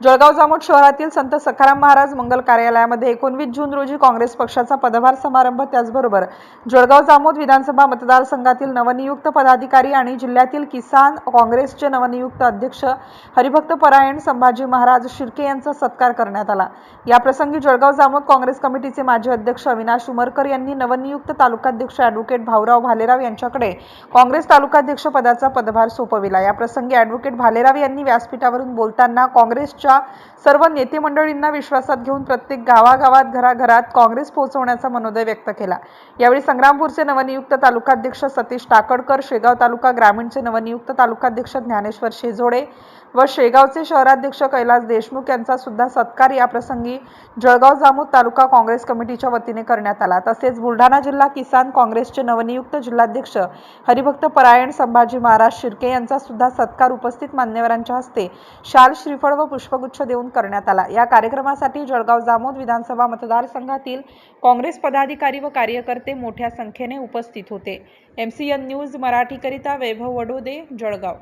Jalgaon Jamod शहरातील संत सखाराम महाराज मंगल कार्यालयामध्ये एकोणवीस जून रोजी काँग्रेस पक्षाचा पदभार समारंभ. त्याचबरोबर जळगाव जामोद विधानसभा मतदारसंघातील नवनियुक्त पदाधिकारी आणि जिल्ह्यातील किसान काँग्रेसचे नवनियुक्त अध्यक्ष हरिभक्त परायण संभाजी महाराज शिर्के यांचा सत्कार करण्यात आला. याप्रसंगी जळगाव जामोद काँग्रेस कमिटीचे माजी अध्यक्ष अविनाश उमरकर यांनी नवनियुक्त तालुकाध्यक्ष ॲडव्होकेट भाऊराव भालेराव यांच्याकडे काँग्रेस तालुकाध्यक्ष पदाचा पदभार सोपविला. याप्रसंगी ॲडव्होकेट भालेराव यांनी व्यासपीठावरून बोलताना काँग्रेसच्या पक्षाच्या सर्व नेते मंडळींना विश्वासात घेऊन प्रत्येक गावागावात घराघरात काँग्रेस पोहोचवण्याचा मनोदय व्यक्त केला. यावेळी संग्रामपूरचे नवनियुक्त तालुकाध्यक्ष सतीश टाकडकर शेगाव तालुका ग्रामीणचे नवनियुक्त तालुकाध्यक्ष ज्ञानेश्वर शेजोडे व शेगावचे शहराध्यक्ष कैलास देशमुख यांचा सुद्धा सत्कार याप्रसंगी जळगाव जामोद तालुका काँग्रेस कमिटीच्या वतीने करण्यात आला. तसेच बुलढाणा जिल्हा किसान काँग्रेसचे नवनियुक्त जिल्हाध्यक्ष हरिभक्त परायण संभाजी महाराज शिर्के यांचा सुद्धा सत्कार उपस्थित मान्यवरांच्या हस्ते शाल श्रीफळ व पुष्प पुष्पगुच्छ देऊन करण्यात आला. या कार्यक्रमासाठी जळगाव जामोद विधानसभा मतदारसंघातील काँग्रेस पदाधिकारी व कार्यकर्ते मोठ्या संख्येने उपस्थित होते. एम सी एन न्यूज मराठीकरिता वैभव वडोदे जळगाव.